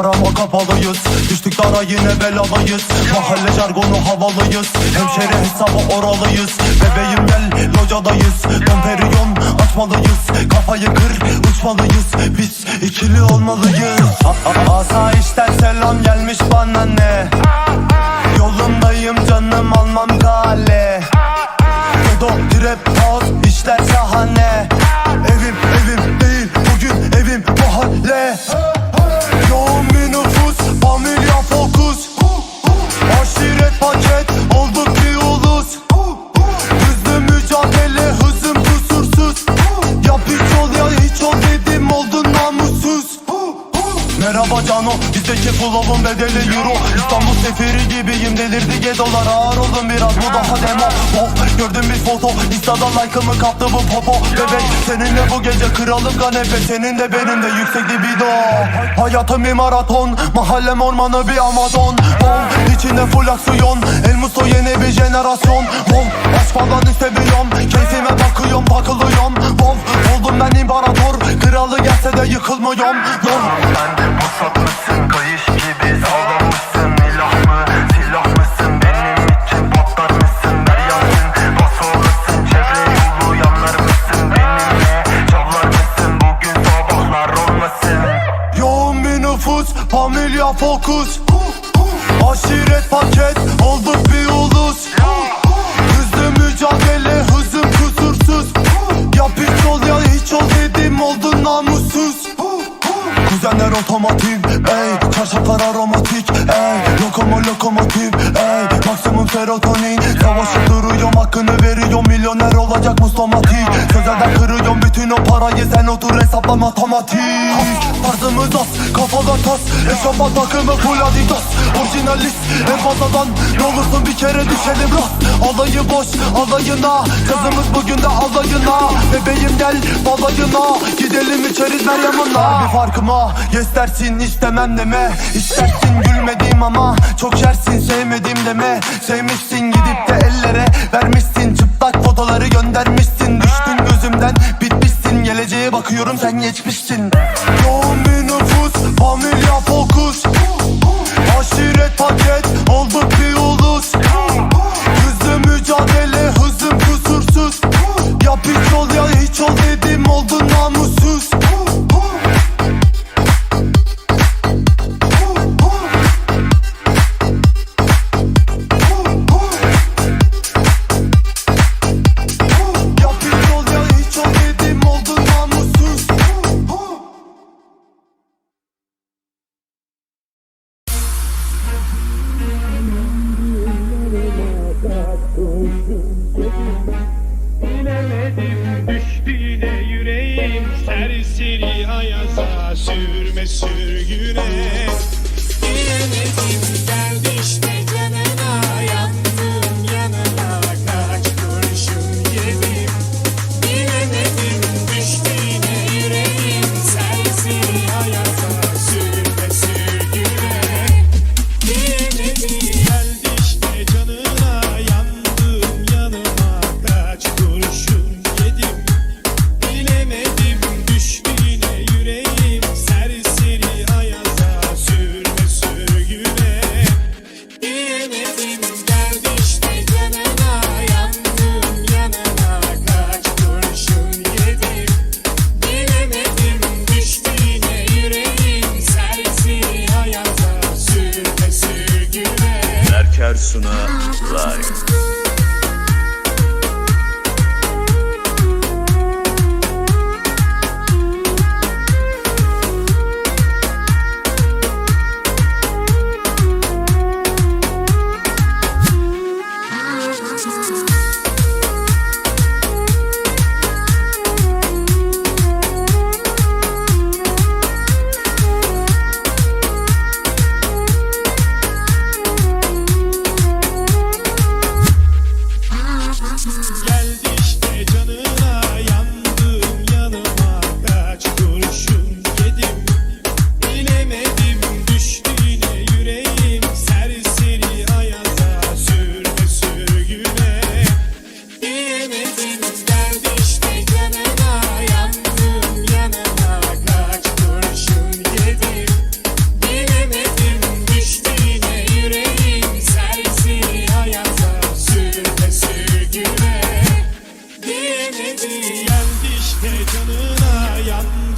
arama kapalıyız. Düştük dara yine belalıyız Mahalle jargonu havalıyız. Hemşeri hesabı oralıyız. Bebeğim gel locadayız. Domperiyon açmalıyız. Kafayı kır uçmalıyız. Biz ikili olmalıyız. A- a- Asayişten selam gelmiş bana ne? Yolundayım canım almam kale Gedo trap house işler şahane Merhaba Cano bizdeki flow'un bedeli euro İstanbul seferi gibiyim delirdi gedolar. Ağır olun biraz bu daha demo. Of gördüm bir foto. Insta'da like'ımı kaptı bu popo. Bebek seninle bu gece kralım kanepe Senin de benim de yüksek libido. Hayatım bir maraton Mahallem ormanı bir amazon. Bom içinde full aksiyon. El Musto yeni bir jenerasyon. Bom aşk falan istemiyorum. Keyfime bakıyorum takılıyorum Bom oldum ben imparator Kralı gelse de yıkılmıyorum Bom Sen de pusat mısın? Kayış gibi sağlamışsın İlah mı? Silah mısın? Benim için patlar mısın? Deryansın, bas olasın Çevre yolu yanlar mısın? Benimle çalar mısın? Bugün sabahlar olmasın Yoğun bir nüfus, familya fokus Aşiret paket, olduk bir ulus Hızlı mücadele, serotonin. Savaşıp duruyorum hakkını veriyorum. Milyoner olacak bütün o parayı Sen otur hesapla matematik Tarzımız az, kafada tas. Eşofman takımı full adidas. Orijinalist en fazladan Ne olursun bir kere düşelim rast. Alayı boş alayına. Kızımız bugün de alayına. Bebeğim gel balayına. Gidelim içeriz Meryem'inle Bir farkıma yes dersin istemem deme. İstersin gülmediğim ama Çok şersin sevmedim deme. Sevmişsin gidip de ellere Vermişsin. Çıplak fotoları göndermişsin bakıyorum sen geçmişsin Bilemedim düştü yine yüreğim. Serseri ayaza sürme sürgüne Serseri ayaza sürme sürgüne Berker Suna Live Heyecanına yandım